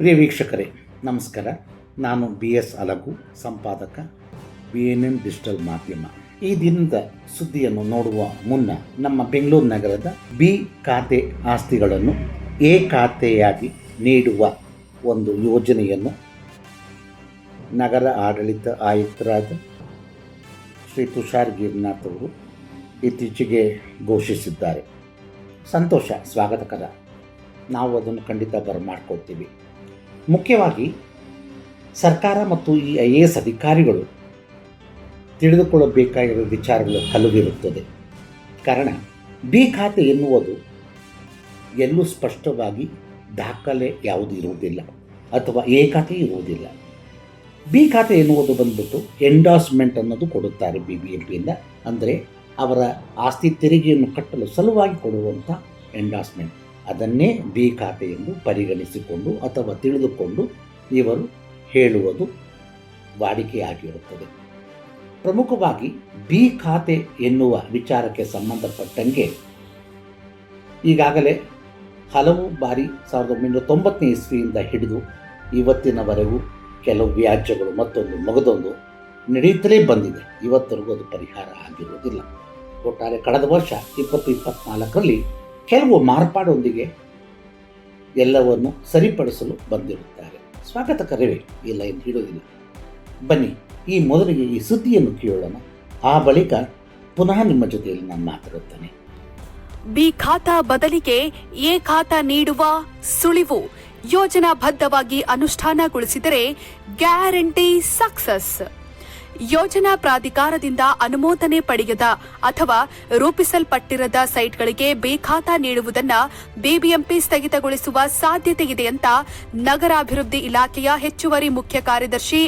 ಪ್ರಿಯ ವೀಕ್ಷಕರೇ, ನಮಸ್ಕಾರ. ನಾನು ಬಿ ಎಸ್ ಅಲಗು, ಸಂಪಾದಕ ಬಿ ಎನ್ ಎನ್ ಡಿಜಿಟಲ್ ಮಾಧ್ಯಮ. ಈ ದಿನದ ಸುದ್ದಿಯನ್ನು ನೋಡುವ ಮುನ್ನ ನಮ್ಮ ಬೆಂಗಳೂರು ನಗರದ ಬಿ ಖಾತೆ ಆಸ್ತಿಗಳನ್ನು ಎ ಖಾತೆಯಾಗಿ ನೀಡುವ ಒಂದು ಯೋಜನೆಯನ್ನು ನಗರ ಆಡಳಿತ ಆಯುಕ್ತರಾದ ಶ್ರೀ ತುಷಾರ್ ಗಿರಿನಾಥ್ ಅವರು ಇತ್ತೀಚೆಗೆ ಘೋಷಿಸಿದ್ದಾರೆ. ಸಂತೋಷ, ಸ್ವಾಗತಕರ. ನಾವು ಅದನ್ನು ಖಂಡಿತ ಬರಮಾಡ್ಕೊಳ್ತೀವಿ. ಮುಖ್ಯವಾಗಿ ಸರ್ಕಾರ ಮತ್ತು ಈ ಐ ಎ ಎಸ್ ಅಧಿಕಾರಿಗಳು ತಿಳಿದುಕೊಳ್ಳಬೇಕಾಗಿರುವ ವಿಚಾರಗಳು ಹಲವಿರುತ್ತದೆ ಕಾರಣ, ಬಿ ಖಾತೆ ಎನ್ನುವುದು ಎಲ್ಲೂ ಸ್ಪಷ್ಟವಾಗಿ ದಾಖಲೆ ಯಾವುದು ಇರುವುದಿಲ್ಲ ಅಥವಾ ಎ ಖಾತೆ ಇರುವುದಿಲ್ಲ. ಬಿ ಖಾತೆ ಎನ್ನುವುದು ಬಂದ್ಬಿಟ್ಟು ಎಂಡಾಸ್ಮೆಂಟ್ ಅನ್ನೋದು ಕೊಡುತ್ತಾರೆ ಬಿ ಬಿ ಎಂ ಪಿಯಿಂದ. ಅಂದರೆ ಅವರ ಆಸ್ತಿ ತೆರಿಗೆಯನ್ನು ಕಟ್ಟಲು ಸಲುವಾಗಿ ಕೊಡುವಂಥ ಎಂಡಾಸ್ಮೆಂಟ್ ಅದನ್ನೇ ಬಿ ಖಾತೆ ಎಂದು ಪರಿಗಣಿಸಿಕೊಂಡು ಅಥವಾ ತಿಳಿದುಕೊಂಡು ಇವರು ಹೇಳುವುದು ವಾಡಿಕೆಯಾಗಿರುತ್ತದೆ. ಪ್ರಮುಖವಾಗಿ ಬಿ ಖಾತೆ ಎನ್ನುವ ವಿಚಾರಕ್ಕೆ ಸಂಬಂಧಪಟ್ಟಂಗೆ ಈಗಾಗಲೇ ಹಲವು ಬಾರಿ ಸಾವಿರದ ಒಂಬೈನೂರ ತೊಂಬತ್ತನೇ ಇಸ್ವಿಯಿಂದ ಹಿಡಿದು ಇವತ್ತಿನವರೆಗೂ ಕೆಲವು ವ್ಯಾಜ್ಯಗಳು ಮತ್ತೊಂದು ಮಗದೊಂದು ನಡೆಯುತ್ತಲೇ ಬಂದಿದೆ. ಇವತ್ತರೆಗೂ ಅದು ಪರಿಹಾರ ಆಗಿರುವುದಿಲ್ಲ. ಒಟ್ಟಾರೆ ಕಳೆದ ವರ್ಷ ಇಪ್ಪತ್ತು ಇಪ್ಪತ್ತ್ನಾಲ್ಕರಲ್ಲಿ ಕೆಲವು ಮಾರ್ಪಾಡೊಂದಿಗೆ ಎಲ್ಲವನ್ನು ಸರಿಪಡಿಸಲು ಬಂದಿರುತ್ತಾರೆ. ಸ್ವಾಗತಕರವೇ ಇಲ್ಲ ಎಂದು ಹೇಳುವುದಿಲ್ಲ ಬನ್ನಿ, ಈ ಮೊದಲಿಗೆ ಈ ಸುದ್ದಿಯನ್ನು ಕೇಳೋಣ. ಆ ಬಳಿಕ ಪುನಃ ನಿಮ್ಮ ಜೊತೆಯಲ್ಲಿ ನಾನು ಮಾತಾಡುತ್ತೇನೆ ಬಿ ಖಾತಾ ಬದಲಿಗೆ ಎ ಖಾತಾ ನೀಡುವ ಸುಳಿವು ಯೋಜನಾಬದ್ಧವಾಗಿ ಅನುಷ್ಠಾನಗೊಳಿಸಿದರೆ ಗ್ಯಾರಂಟಿ ಸಕ್ಸಸ್. ಯೋಜನಾ ಪ್ರಾಧಿಕಾರದಿಂದ ಅನುಮೋದನೆ ಪಡೆಯದ ಅಥವಾ ರೂಪಿಸಲ್ಪಟ್ಟಿರದ ಸೈಟ್ಗಳಿಗೆ ಬೇಖಾತಾ ನೀಡುವುದನ್ನು ಬಿಬಿಎಂಪಿ ಸ್ಥಗಿತಗೊಳಿಸುವ ಸಾಧ್ಯತೆ ಇದೆ ಅಂತ ನಗರಾಭಿವೃದ್ಧಿ ಇಲಾಖೆಯ ಹೆಚ್ಚುವರಿ ಮುಖ್ಯ ಕಾರ್ಯದರ್ಶಿ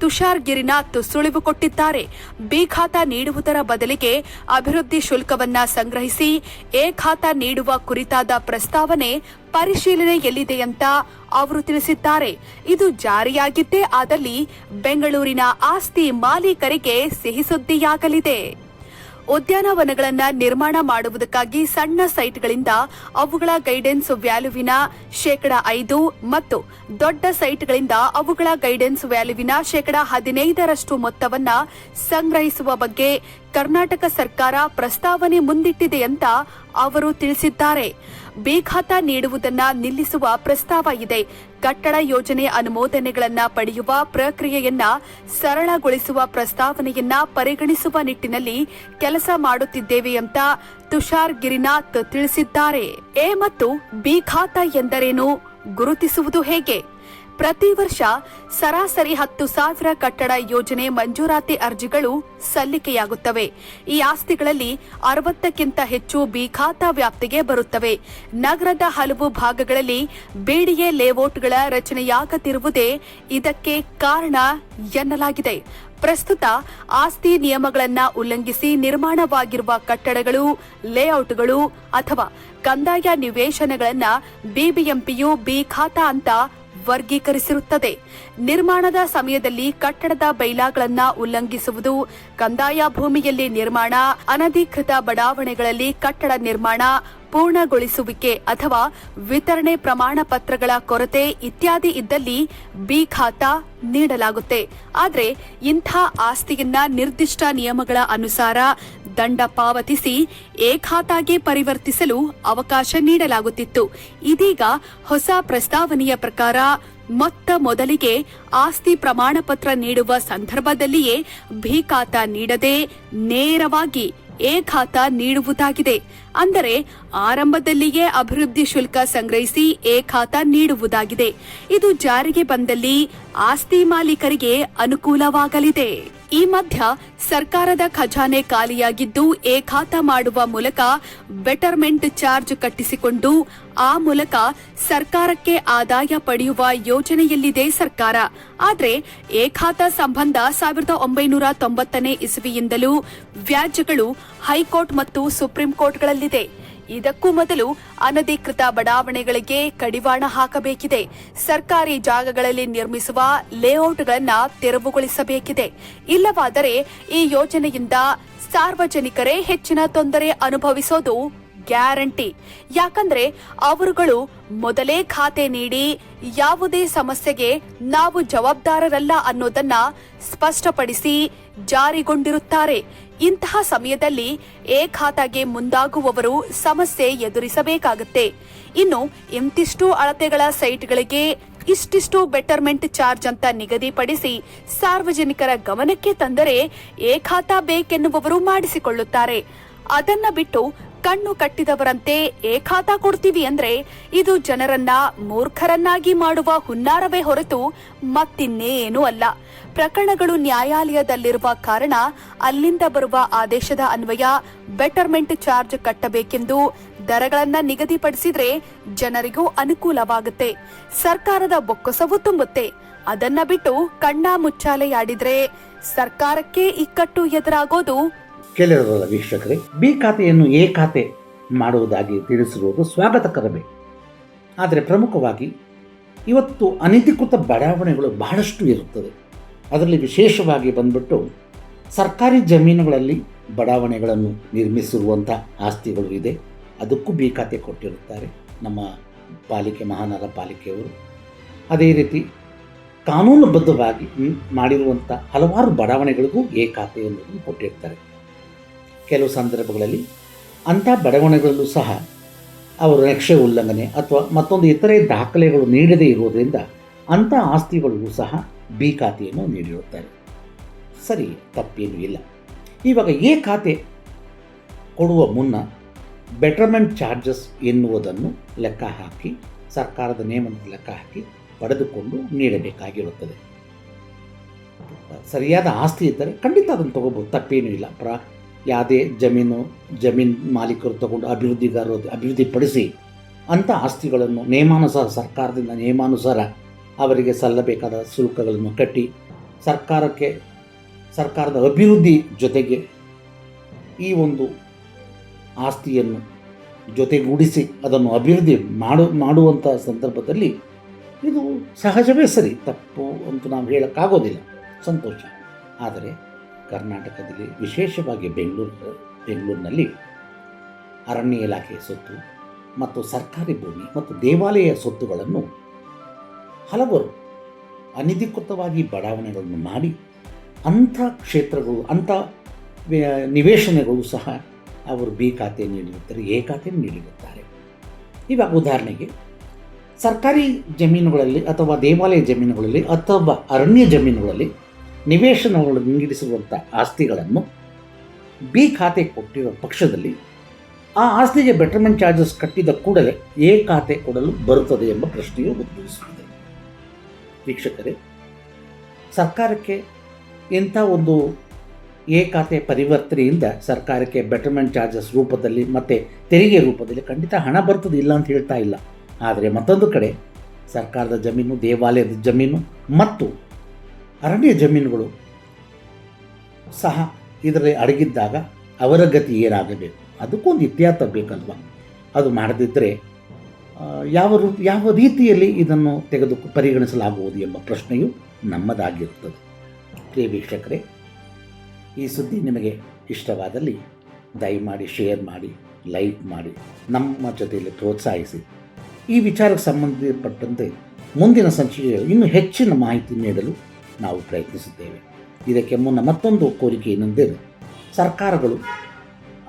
ತುಷಾರ್ ಗಿರಿನಾಥ್ ಸುಳಿವು ಕೊಟ್ಟಿದ್ದಾರೆ. ಬಿ ಖಾತಾ ನೀಡುವುದರ ಬದಲಿಗೆ ಅಭಿವೃದ್ಧಿ ಶುಲ್ಕವನ್ನ ಸಂಗ್ರಹಿಸಿ ಎ ಖಾತಾ ನೀಡುವ ಕುರಿತಾದ ಪ್ರಸ್ತಾವನೆ ಪರಿಶೀಲನೆಯಲ್ಲಿದೆ ಅಂತ ಅವರು ತಿಳಿಸಿದ್ದಾರೆ. ಇದು ಜಾರಿಯಾಗಿದ್ದೇ ಆದಲ್ಲಿ ಬೆಂಗಳೂರಿನ ಆಸ್ತಿ ಮಾಲೀಕರಿಗೆ ಸಿಹಿ ಉದ್ಯಾನವನಗಳನ್ನ ನಿರ್ಮಾಣ ಮಾಡುವುದಕ್ಕಾಗಿ ಸಣ್ಣ ಸೈಟ್ಗಳಿಂದ ಅವುಗಳ ಗೈಡೆನ್ಸ್ ವ್ಯಾಲ್ಯೂವಿನ ಶೇಕಡ ಐದು ಮತ್ತು ದೊಡ್ಡ ಸೈಟ್ಗಳಿಂದ ಅವುಗಳ ಗೈಡೆನ್ಸ್ ವ್ಯಾಲ್ಯೂವಿನ ಶೇಕಡ ಹದಿನೈದರಷ್ಟು ಮೊತ್ತವನ್ನ ಸಂಗ್ರಹಿಸುವ ಬಗ್ಗೆ ಕರ್ನಾಟಕ ಸರ್ಕಾರ ಪ್ರಸ್ತಾವನೆ ಮುಂದಿಟ್ಟಿದೆ ಅಂತ ಅವರು ತಿಳಿಸಿದ್ದಾರೆ. ಬೇಖಾತ ನೀಡುವುದನ್ನು ನಿಲ್ಲಿಸುವ ಪ್ರಸ್ತಾವ ಇದೆ. ಕಟ್ಟಡ ಯೋಜನೆ ಅನುಮೋದನೆಗಳನ್ನು ಪಡೆಯುವ ಪ್ರಕ್ರಿಯೆಯನ್ನ ಸರಳಗೊಳಿಸುವ ಪ್ರಸ್ತಾವನೆಯನ್ನ ಪರಿಗಣಿಸುವ ನಿಟ್ಟಿನಲ್ಲಿ ಕೆಲಸ ಮಾಡುತ್ತಿದ್ದೇವೆ ಅಂತ ತುಷಾರ್ ಗಿರಿನಾಥ್ ತಿಳಿಸಿದ್ದಾರೆ. ಎ ಮತ್ತು ಬಿ ಖಾತಾ ಎಂದರೇನು? ಗುರುತಿಸುವುದು ಹೇಗೆ? ಪ್ರತಿ ವರ್ಷ ಸರಾಸರಿ ಹತ್ತು ಸಾವಿರ ಕಟ್ಟಡ ಯೋಜನೆ ಮಂಜೂರಾತಿ ಅರ್ಜಿಗಳು ಸಲ್ಲಿಕೆಯಾಗುತ್ತವೆ. ಈ ಆಸ್ತಿಗಳಲ್ಲಿ ಅರವತ್ತಕ್ಕಿಂತ ಹೆಚ್ಚು ಬಿಖಾತಾ ವ್ಯಾಪ್ತಿಗೆ ಬರುತ್ತವೆ. ನಗರದ ಹಲವು ಭಾಗಗಳಲ್ಲಿ ಬಿಡಿಎ ಲೇಔಟ್ಗಳ ರಚನೆಯಾಗದಿರುವುದೇ ಇದಕ್ಕೆ ಕಾರಣ ಎನ್ನಲಾಗಿದೆ. ಪ್ರಸ್ತುತ ಆಸ್ತಿ ನಿಯಮಗಳನ್ನು ಉಲ್ಲಂಘಿಸಿ ನಿರ್ಮಾಣವಾಗಿರುವ ಕಟ್ಟಡಗಳು, ಲೇಔಟ್ಗಳು ಅಥವಾ ಕಂದಾಯ ನಿವೇಶನಗಳನ್ನು ಬಿಬಿಎಂಪಿಯು ಬಿ ಖಾತಾ ಅಂತ ವರ್ಗೀಕರಿಸಿರುತ್ತದೆ. ನಿರ್ಮಾಣದ ಸಮಯದಲ್ಲಿ ಕಟ್ಟಡದ ಬೈಲಾಗಳನ್ನು ಉಲ್ಲಂಘಿಸುವುದು ಕಂದಾಯ ಭೂಮಿಯಲ್ಲಿ ನಿರ್ಮಾಣ ಅನಧಿಕೃತ ಬಡಾವಣೆಗಳಲ್ಲಿ ಕಟ್ಟಡ ನಿರ್ಮಾಣ ಪೂರ್ಣಗೊಳಿಸುವಿಕೆ ಅಥವಾ ವಿತರಣೆ ಪ್ರಮಾಣ ಪತ್ರಗಳ ಕೊರತೆ ಇತ್ಯಾದಿ ಇದ್ದಲ್ಲಿ ಬಿ ಖಾತಾ ನೀಡಲಾಗುತ್ತೆ. ಆದರೆ ಇಂಥ ಆಸ್ತಿಯನ್ನ ನಿರ್ದಿಷ್ಟ ನಿಯಮಗಳ ಅನುಸಾರ ದಂಡ ಪಾವತಿಸಿ ಎ ಖಾತಾಗೆ ಪರಿವರ್ತಿಸಲು ಅವಕಾಶ ನೀಡಲಾಗುತ್ತಿತ್ತು. ಇದೀಗ ಹೊಸ ಪ್ರಸ್ತಾವನೆಯ ಪ್ರಕಾರ ಮೊತ್ತ ಮೊದಲಿಗೆ ಆಸ್ತಿ ಪ್ರಮಾಣ ಪತ್ರ ನೀಡುವ ಸಂದರ್ಭದಲ್ಲಿಯೇ ಬಿ ಖಾತಾ ನೀಡದೆ ನೇರವಾಗಿ ಎ ಖಾತಾ ನೀಡುವುದಾಗಿದೆ. ಅಂದರೆ ಆರಂಭದಲ್ಲಿಯೇ ಅಭಿವೃದ್ಧಿ ಶುಲ್ಕ ಸಂಗ್ರಹಿಸಿ ಎ ಖಾತಾ ನೀಡುವುದಾಗಿದೆ. ಇದು ಜಾರಿಗೆ ಬಂದಲ್ಲಿ ಆಸ್ತಿ ಮಾಲೀಕರಿಗೆ ಅನುಕೂಲವಾಗಲಿದೆ. ಈ ಮಧ್ಯ ಸರ್ಕಾರದ ಖಜಾನೆ ಖಾಲಿಯಾಗಿದ್ದು ಎ ಖಾತಾ ಮಾಡುವ ಮೂಲಕ ಬೆಟರ್ಮೆಂಟ್ ಚಾರ್ಜ್ ಕಟ್ಟಿಸಿಕೊಂಡು ಆ ಮೂಲಕ ಸರ್ಕಾರಕ್ಕೆ ಆದಾಯ ಪಡೆಯುವ ಯೋಜನೆಯಲ್ಲಿದೆ ಸರ್ಕಾರ. ಆದರೆ ಎ ಖಾತಾ ಸಂಬಂಧ ಸಾವಿರದ ಒಂಬೈನೂರ ತೊಂಬತ್ತನೇ ಇಸವಿಯಿಂದಲೂ ವ್ಯಾಜ್ಯಗಳು ಹೈಕೋರ್ಟ್ ಮತ್ತು ಸುಪ್ರೀಂ ಕೋರ್ಟ್ಗಳಲ್ಲಿದೆ. ಇದಕ್ಕೂ ಮೊದಲು ಅನಧಿಕೃತ ಬಡಾವಣೆಗಳಿಗೆ ಕಡಿವಾಣ ಹಾಕಬೇಕಿದೆ. ಸರ್ಕಾರಿ ಜಾಗಗಳಲ್ಲಿ ನಿರ್ಮಿಸುವ ಲೇಔಟ್ಗಳನ್ನು ತೆರವುಗೊಳಿಸಬೇಕಿದೆ. ಇಲ್ಲವಾದರೆ ಈ ಯೋಜನೆಯಿಂದ ಸಾರ್ವಜನಿಕರೇ ಹೆಚ್ಚಿನ ತೊಂದರೆ ಅನುಭವಿಸೋದು ಗ್ಯಾರಂಟಿ. ಯಾಕಂದ್ರೆ ಅವರುಗಳು ಮೊದಲೇ ಖಾತೆ ನೀಡಿ ಯಾವುದೇ ಸಮಸ್ಯೆಗೆ ನಾವು ಜವಾಬ್ದಾರರಲ್ಲ ಅನ್ನೋದನ್ನ ಸ್ಪಷ್ಟಪಡಿಸಿ ಜಾರಿಗೊಂಡಿರುತ್ತಾರೆ. ಇಂತಹ ಸಮಯದಲ್ಲಿ ಎ ಖಾತಾಗೆ ಮುಂದಾಗುವವರು ಸಮಸ್ಯೆ ಎದುರಿಸಬೇಕಾಗುತ್ತೆ. ಇನ್ನು ಇಂತಿಷ್ಟು ಅಳತೆಗಳ ಸೈಟ್ಗಳಿಗೆ ಇಷ್ಟಿಷ್ಟು ಬೆಟರ್ಮೆಂಟ್ ಚಾರ್ಜ್ ಅಂತ ನಿಗದಿಪಡಿಸಿ ಸಾರ್ವಜನಿಕರ ಗಮನಕ್ಕೆ ತಂದರೆ ಎ ಖಾತಾ ಬೇಕೆನ್ನುವವರು ಮಾಡಿಸಿಕೊಳ್ಳುತ್ತಾರೆ. ಅದನ್ನ ಬಿಟ್ಟು ಕಣ್ಣು ಕಟ್ಟಿದವರಂತೆ ಏಕಾತ ಕೊಡ್ತೀವಿ ಅಂದ್ರೆ ಇದು ಜನರನ್ನ ಮೂರ್ಖರನ್ನಾಗಿ ಮಾಡುವ ಹುನ್ನಾರವೇ ಹೊರತು ಮತ್ತಿನ್ನೇನೂ ಅಲ್ಲ. ಪ್ರಕರಣಗಳು ನ್ಯಾಯಾಲಯದಲ್ಲಿರುವ ಕಾರಣ ಅಲ್ಲಿಂದ ಬರುವ ಆದೇಶದ ಅನ್ವಯ ಬೆಟರ್ಮೆಂಟ್ ಚಾರ್ಜ್ ಕಟ್ಟಬೇಕೆಂದು ದರಗಳನ್ನ ನಿಗದಿಪಡಿಸಿದ್ರೆ ಜನರಿಗೂ ಅನುಕೂಲವಾಗುತ್ತೆ. ಸರ್ಕಾರದ ಬೊಕ್ಕಸವೂ ತುಂಬುತ್ತೆ. ಅದನ್ನ ಬಿಟ್ಟು ಕಣ್ಣ ಮುಚ್ಚಾಲೆಯಾಡಿದ್ರೆ ಸರ್ಕಾರಕ್ಕೆ ಇಕ್ಕಟ್ಟು ಎದುರಾಗೋದು ಕೇಳಿರಲ್ಲ ವೀಕ್ಷಕರೇ? ಬಿ ಖಾತೆಯನ್ನು ಎ ಖಾತೆ ಮಾಡುವುದಾಗಿ ತಿಳಿಸಿರುವುದು ಸ್ವಾಗತಕರವೇ ಆದರೆ ಪ್ರಮುಖವಾಗಿ ಇವತ್ತು ಅನಧಿಕೃತ ಬಡಾವಣೆಗಳು ಬಹಳಷ್ಟು ಇರುತ್ತದೆ ಅದರಲ್ಲಿ ವಿಶೇಷವಾಗಿ ಬಂದ್ಬಿಟ್ಟು ಸರ್ಕಾರಿ ಜಮೀನುಗಳಲ್ಲಿ ಬಡಾವಣೆಗಳನ್ನು ನಿರ್ಮಿಸಿರುವಂಥ ಆಸ್ತಿಗಳು ಇದೆ. ಅದಕ್ಕೂ ಬಿ ಖಾತೆ ಕೊಟ್ಟಿರುತ್ತಾರೆ ನಮ್ಮ ಪಾಲಿಕೆ ಮಹಾನಗರ ಪಾಲಿಕೆಯವರು. ಅದೇ ರೀತಿ ಕಾನೂನುಬದ್ಧವಾಗಿ ಮಾಡಿರುವಂಥ ಹಲವಾರು ಬಡಾವಣೆಗಳಿಗೂ ಎ ಖಾತೆಯನ್ನು ಕೊಟ್ಟಿರ್ತಾರೆ. ಕೆಲವು ಸಂದರ್ಭಗಳಲ್ಲಿ ಅಂಥ ಬಡಾವಣೆಗಳಲ್ಲೂ ಸಹ ಅವರು ನಕ್ಷೆ ಉಲ್ಲಂಘನೆ ಅಥವಾ ಮತ್ತೊಂದು ಇತರೆ ದಾಖಲೆಗಳು ನೀಡದೇ ಇರುವುದರಿಂದ ಅಂಥ ಆಸ್ತಿಗಳಿಗೂ ಸಹ ಬಿ ಖಾತೆಯನ್ನು ನೀಡಿರುತ್ತಾರೆ. ಸರಿ, ತಪ್ಪೇನೂ ಇಲ್ಲ. ಇವಾಗ ಎ ಖಾತೆ ಕೊಡುವ ಮುನ್ನ ಬೆಟರ್ಮೆಂಟ್ ಚಾರ್ಜಸ್ ಎನ್ನುವುದನ್ನು ಲೆಕ್ಕ ಹಾಕಿ, ಸರ್ಕಾರದ ನಿಯಮದ ಲೆಕ್ಕ ಹಾಕಿ ಪಡೆದುಕೊಂಡು ನೀಡಬೇಕಾಗಿರುತ್ತದೆ. ಸರಿಯಾದ ಆಸ್ತಿ ಇದ್ದರೆ ಖಂಡಿತ ಅದನ್ನು ತಗೋಬೋದು ತಪ್ಪೇನೂ ಇಲ್ಲ. ಪ್ರ ಯಾವುದೇ ಜಮೀನು ಜಮೀನು ಮಾಲೀಕರು ತಗೊಂಡು ಅಭಿವೃದ್ಧಿಗಾರರು ಅಭಿವೃದ್ಧಿಪಡಿಸಿ ಅಂಥ ಆಸ್ತಿಗಳನ್ನು ನಿಯಮಾನುಸಾರ, ಸರ್ಕಾರದಿಂದ ನಿಯಮಾನುಸಾರ ಅವರಿಗೆ ಸಲ್ಲಬೇಕಾದ ಶುಲ್ಕಗಳನ್ನು ಕಟ್ಟಿ ಸರ್ಕಾರಕ್ಕೆ, ಸರ್ಕಾರದ ಅಭಿವೃದ್ಧಿ ಜೊತೆಗೆ ಈ ಒಂದು ಆಸ್ತಿಯನ್ನು ಜೊತೆಗೂಡಿಸಿ ಅದನ್ನು ಅಭಿವೃದ್ಧಿ ಮಾಡು, ಮಾಡುವಂಥ ಸಂದರ್ಭದಲ್ಲಿ ಇದು ಸಹಜವೇ ಸರಿ, ತಪ್ಪು ಅಂತ ನಾವು ಹೇಳೋಕ್ಕಾಗೋದಿಲ್ಲ. ಸಂತೋಷ. ಆದರೆ ಕರ್ನಾಟಕದಲ್ಲಿ, ವಿಶೇಷವಾಗಿ ಬೆಂಗಳೂರು, ಬೆಂಗಳೂರಿನಲ್ಲಿ ಅರಣ್ಯ ಇಲಾಖೆಯ ಸೊತ್ತು ಮತ್ತು ಸರ್ಕಾರಿ ಭೂಮಿ ಮತ್ತು ದೇವಾಲಯ ಸೊತ್ತುಗಳನ್ನು ಹಲವರು ಅನಧಿಕೃತವಾಗಿ ಬಡಾವಣೆಗಳನ್ನು ಮಾಡಿ ಅಂಥ ಕ್ಷೇತ್ರಗಳು, ಅಂಥ ನಿವೇಶನಗಳು ಸಹ ಅವರು ಬಿ ಖಾತೆ ನೀಡಿರುತ್ತಾರೆ, ಎ ಖಾತೆ ನೀಡಿರುತ್ತಾರೆ. ಇವಾಗ ಉದಾಹರಣೆಗೆ, ಸರ್ಕಾರಿ ಜಮೀನುಗಳಲ್ಲಿ ಅಥವಾ ದೇವಾಲಯ ಜಮೀನುಗಳಲ್ಲಿ ಅಥವಾ ಅರಣ್ಯ ಜಮೀನುಗಳಲ್ಲಿ ನಿವೇಶನಗಳು ನೀಡಿಸಿರುವಂಥ ಆಸ್ತಿಗಳನ್ನು ಬಿ ಖಾತೆ ಕೊಟ್ಟಿರುವ ಪಕ್ಷದಲ್ಲಿ ಆ ಆಸ್ತಿಗೆ ಬೆಟರ್ಮೆಂಟ್ ಚಾರ್ಜಸ್ ಕಟ್ಟಿದ ಕೂಡಲೇ ಎ ಖಾತೆ ಕೊಡಲು ಬರುತ್ತದೆ ಎಂಬ ಪ್ರಶ್ನೆಯು ಉದ್ಭವಿಸುತ್ತದೆ. ವೀಕ್ಷಕರೇ, ಸರ್ಕಾರಕ್ಕೆ ಇಂಥ ಒಂದು ಎ ಖಾತೆ ಪರಿವರ್ತನೆಯಿಂದ ಸರ್ಕಾರಕ್ಕೆ ಬೆಟರ್ಮೆಂಟ್ ಚಾರ್ಜಸ್ ರೂಪದಲ್ಲಿ ಮತ್ತು ತೆರಿಗೆ ರೂಪದಲ್ಲಿ ಖಂಡಿತ ಹಣ ಬರ್ತದೆ, ಇಲ್ಲ ಅಂತ ಹೇಳ್ತಾ ಇಲ್ಲ. ಆದರೆ ಮತ್ತೊಂದು ಕಡೆ ಸರ್ಕಾರದ ಜಮೀನು, ದೇವಾಲಯದ ಜಮೀನು ಮತ್ತು ಅರಣ್ಯ ಜಮೀನುಗಳು ಸಹ ಇದರಲ್ಲಿ ಅಡಗಿದ್ದಾಗ ಅವರ ಗತಿ ಏನಾಗಬೇಕು? ಅದಕ್ಕೊಂದು ಇತಿಹಾಸ ಬೇಕಲ್ವ? ಅದು ಮಾಡದಿದ್ದರೆ ಯಾವ ರೂ, ಯಾವ ರೀತಿಯಲ್ಲಿ ಇದನ್ನು ತೆಗೆದು ಪರಿಗಣಿಸಲಾಗುವುದು ಎಂಬ ಪ್ರಶ್ನೆಯು ನಮ್ಮದಾಗಿರುತ್ತದೆ. ಪ್ರಿಯ ವೀಕ್ಷಕರೇ, ಈ ಸುದ್ದಿ ನಿಮಗೆ ಇಷ್ಟವಾದಲ್ಲಿ ದಯಮಾಡಿ ಶೇರ್ ಮಾಡಿ, ಲೈಕ್ ಮಾಡಿ, ನಮ್ಮ ಜೊತೆಯಲ್ಲಿ ಪ್ರೋತ್ಸಾಹಿಸಿ. ಈ ವಿಚಾರಕ್ಕೆ ಸಂಬಂಧಪಟ್ಟಂತೆ ಮುಂದಿನ ಸಂಚಿಕೆಯಲ್ಲಿ ಇನ್ನೂ ಹೆಚ್ಚಿನ ಮಾಹಿತಿ ನೀಡಲು ನಾವು ಪ್ರಯತ್ನಿಸುತ್ತೇವೆ. ಇದಕ್ಕೆ ಮುನ್ನ ಮತ್ತೊಂದು ಕೋರಿಕೆ ಏನೆಂದರೆ, ಸರ್ಕಾರಗಳು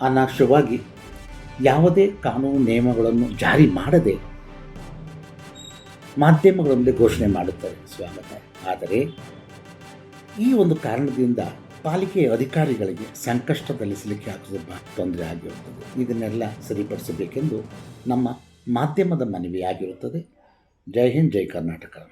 ಅನಾಶವಾಗಿ ಯಾವುದೇ ಕಾನೂನು ನಿಯಮಗಳನ್ನು ಜಾರಿ ಮಾಡದೆ ಮಾಧ್ಯಮಗಳೊಂದಿಗೆ ಘೋಷಣೆ ಮಾಡುತ್ತಾರೆ ಸ್ವಾಗತ. ಆದರೆ, ಈ ಒಂದು ಕಾರಣದಿಂದ ಪಾಲಿಕೆಯ ಅಧಿಕಾರಿಗಳಿಗೆ ಸಂಕಷ್ಟದಲ್ಲಿ ಸಿಲುಕಿ ಹಾಕುವ ತೊಂದರೆ ಆಗಿರುತ್ತದೆ. ಇದನ್ನೆಲ್ಲ ಸರಿಪಡಿಸಬೇಕೆಂದು ನಮ್ಮ ಮಾಧ್ಯಮದ ಮನವಿಯಾಗಿರುತ್ತದೆ. ಜೈ ಹಿಂದ್, ಜೈ ಕರ್ನಾಟಕ.